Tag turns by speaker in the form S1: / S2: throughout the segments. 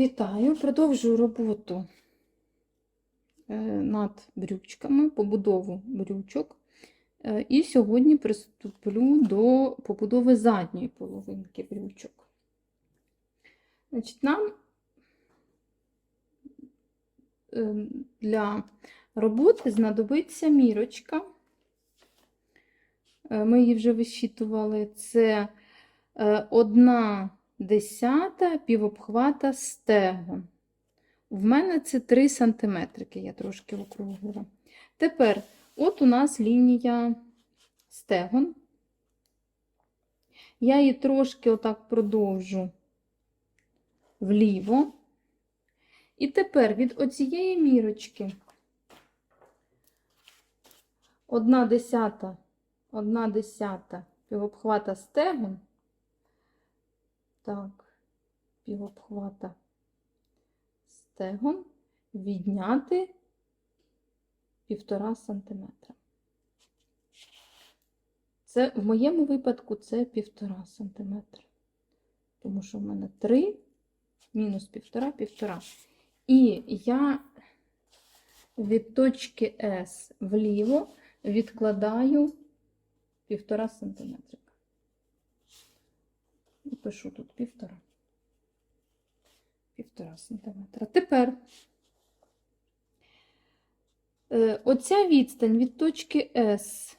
S1: Вітаю! Продовжую роботу е, над брючками, побудову брючок. Е, І сьогодні приступлю до побудови задньої половинки брючок. Значить, нам е, для роботи знадобиться мірочка. Ми її вже вищитували. Це одна десята півобхвата стегон. В мене це 3 см, я трошки округлила. Тепер, от у нас лінія стегон. Я її трошки отак продовжу вліво. І тепер від оцієї мірочки одна десята, одна десята півобхвата стегон. Так, півобхвата стегон відняти півтора сантиметра. Це в моєму випадку це півтора сантиметра. Тому що в мене 3 мінус півтора, півтора. І я від точки С вліво відкладаю півтора сантиметра. Пишу тут півтора. Півтора сантиметра. Тепер е, оця відстань від точки С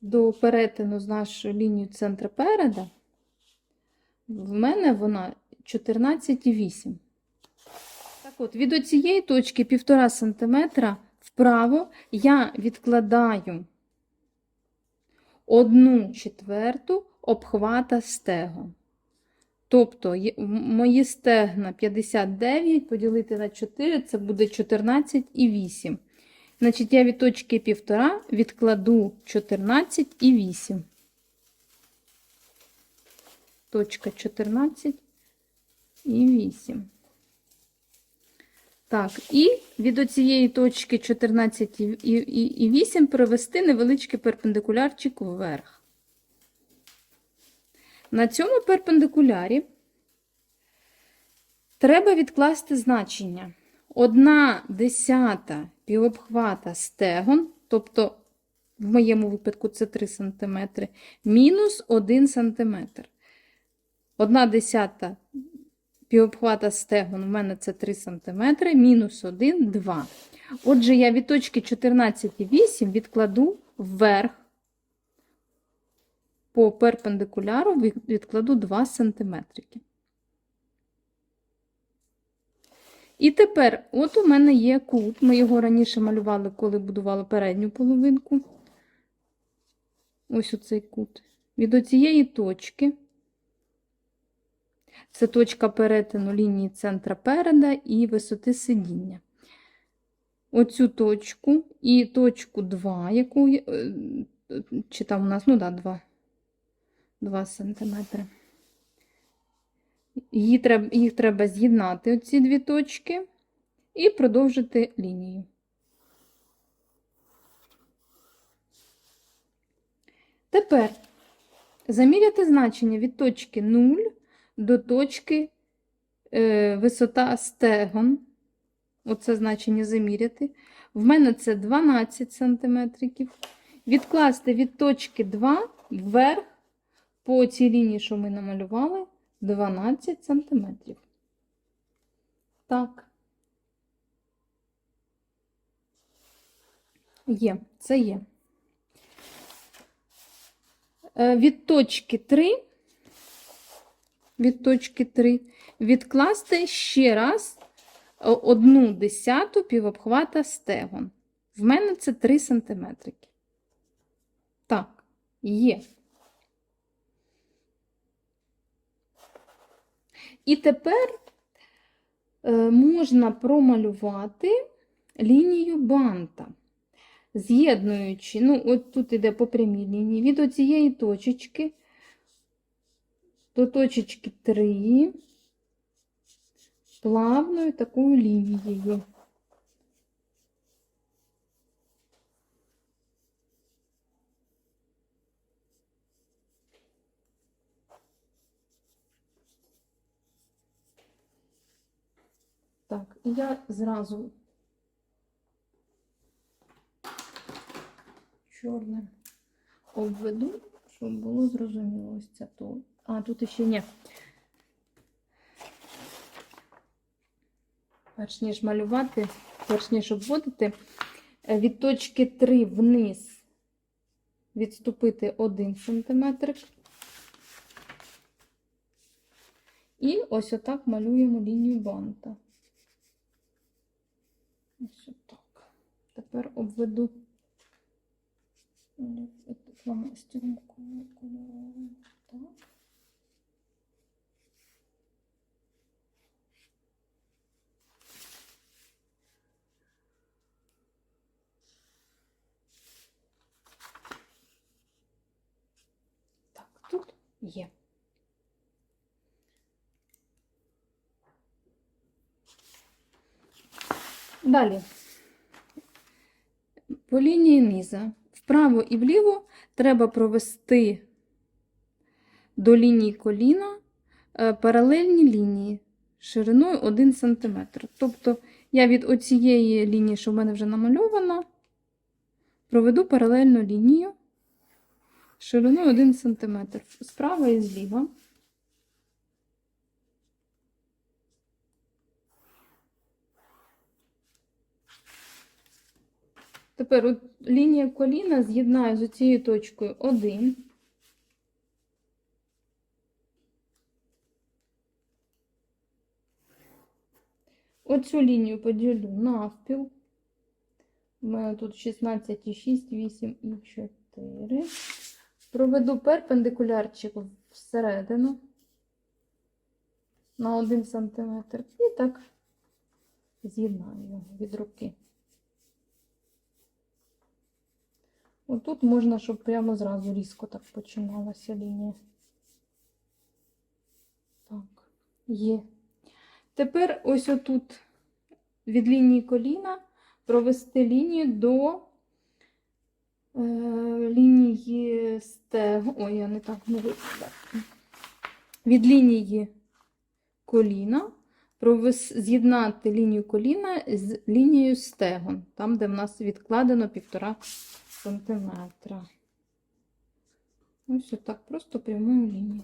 S1: до перетину з нашою лінією центру переда, в мене вона 14,8. Так от, від оцієї точки 1,5 см вправо я відкладаю одну четверту обхвата стегон. Тобто мої стегна 59 поділити на 4, це буде 14,8. Значить, я від точки 1,5 відкладу 14,8. Точка 14,8. Так, і від оцієї точки 14,8 провести невеличкий перпендикулярчик вверх. На цьому перпендикулярі треба відкласти значення. Одна десята півобхвата стегон, тобто в моєму випадку це 3 см, мінус 1 см. Одна десята півобхвата стегон у мене це 3 см, мінус 1 2. Отже, я від точки 14,8 відкладу вверх по перпендикуляру відкладу 2 см. І тепер, от у мене є кут. Ми його раніше малювали, коли будували передню половинку. Ось оцей кут. Від оцієї точки. Це точка перетину лінії центра переда і висоти сидіння. Оцю точку і точку 2, яку, е, чи там у нас, ну да, 2, 2 сантиметри. Її треба, їх треба з'єднати, оці дві точки, і продовжити лінію. Тепер заміряти значення від точки 0 до точки е, висота стегон. Оце значення заміряти. В мене це 12 см. Відкласти від точки 2 вверх по цій лінії, що ми намалювали, 12 см. Так. Є, це є. Е, Від точки 3 від точки 3 відкласти ще раз одну десяту півобхвата стегон. В мене це 3 см. Так, є. І тепер е, можна промалювати лінію банта, з'єднуючи, ну, от тут іде по прямій лінії, від оцієї точечки до точечки 3 плавною такою лінією. Так, я зразу чорним обведу, щоб було зрозуміло ось це тут. А, тут ще ні. Перш ніж малювати, перш ніж обводити, е, від точки 3 вниз відступити 1 см. І ось отак малюємо лінію банта. Ось отак. Тепер обведу фломастером кольоровим. Так. Так, тут є. Далі. По лінії низа вправо і вліво треба провести до лінії коліна е, паралельні лінії шириною 1 см. Тобто я від оцієї лінії, що в мене вже намальована, проведу паралельну лінію шириною 1 см. Справа і зліва. Тепер от лінія коліна з'єднаю з цією точкою 1. Оцю лінію поділю навпіл. У мене тут 16,6, 8 і 4. Проведу перпендикулярчик всередину на 1 см. І так з'єднаю його від руки. Отут можна, щоб прямо зразу різко так починалася лінія. Так, є. Тепер ось отут від лінії коліна провести лінію до лінії стегу. Ой, я не так не. Від лінії коліна з'єднати лінію коліна з лінією стегон, там, де в нас відкладено півтора сантиметра. Ось отак, просто прямою лінією.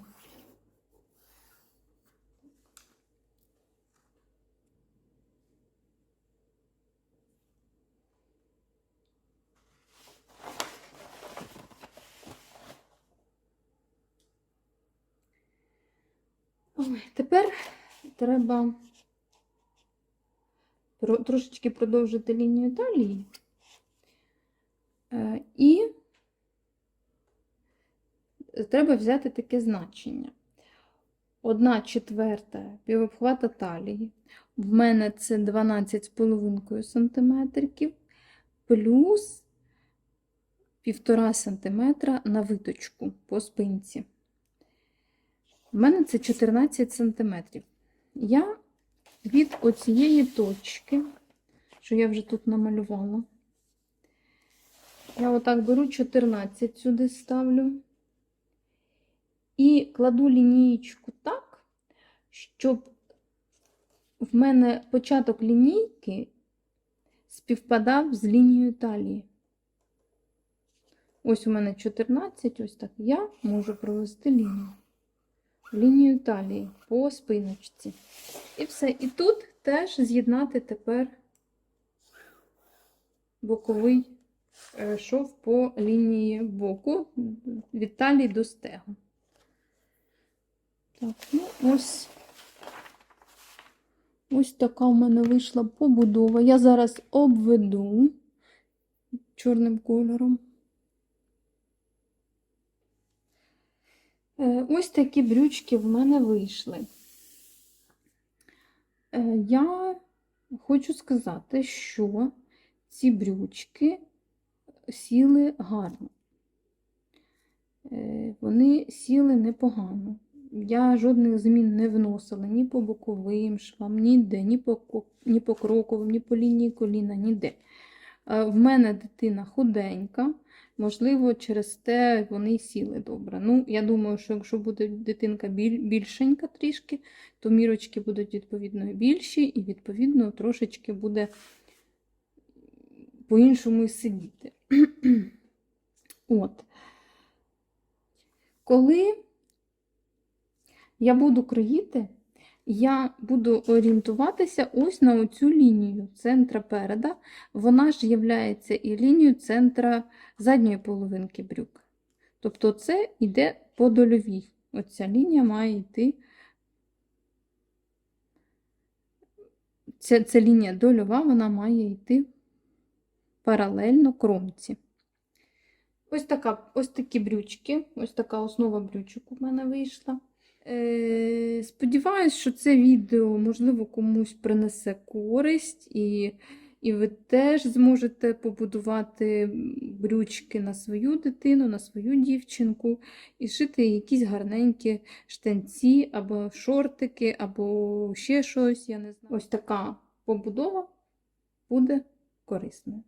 S1: Ой, тепер треба трошечки продовжити лінію талії. Е, І треба взяти таке значення. Одна четверта півобхвата талії. В мене це 12,5 см плюс 1,5 см на виточку по спинці. В мене це 14 см. Я від оцієї точки, що я вже тут намалювала, я отак беру 14 сюди ставлю. І кладу лінієчку так, щоб в мене початок лінійки співпадав з лінією талії. Ось у мене 14, ось так. Я можу провести лінію. Лінію талії по спиночці. І все. І тут теж з'єднати тепер боковий е, шов по лінії боку від талії до стегу. Так, ну ось. Ось така у мене вийшла побудова. Я зараз обведу чорним кольором. Е, Ось такі брючки в мене вийшли. Е, Я хочу сказати, що ці брючки сіли гарно. Е, Вони сіли непогано. Я жодних змін не вносила ні по боковим швам, ніде, ні по, ні по кроковим, ні по лінії коліна, ніде. Е, В мене дитина худенька, можливо, через те вони й сіли добре. Ну, я думаю, що якщо буде дитинка біль- більшенька трішки, то мірочки будуть відповідно більші, і відповідно трошечки буде по-іншому і сидіти. От. Коли я буду кроїти, я буду орієнтуватися ось на оцю лінію центра переда. Вона ж є і лінією центра задньої половинки брюк. Тобто це йде по дольовій. Оця лінія має йти. Ця, ця лінія дольова, вона має йти паралельно кромці. Ось, така, ось такі брючки, ось така основа брючок у мене вийшла. Е, сподіваюсь, що це відео, можливо, комусь принесе користь, і, і ви теж зможете побудувати брючки на свою дитину, на свою дівчинку, і шити якісь гарненькі штанці, або шортики, або ще щось. Я не знаю. Ось така побудова буде корисною.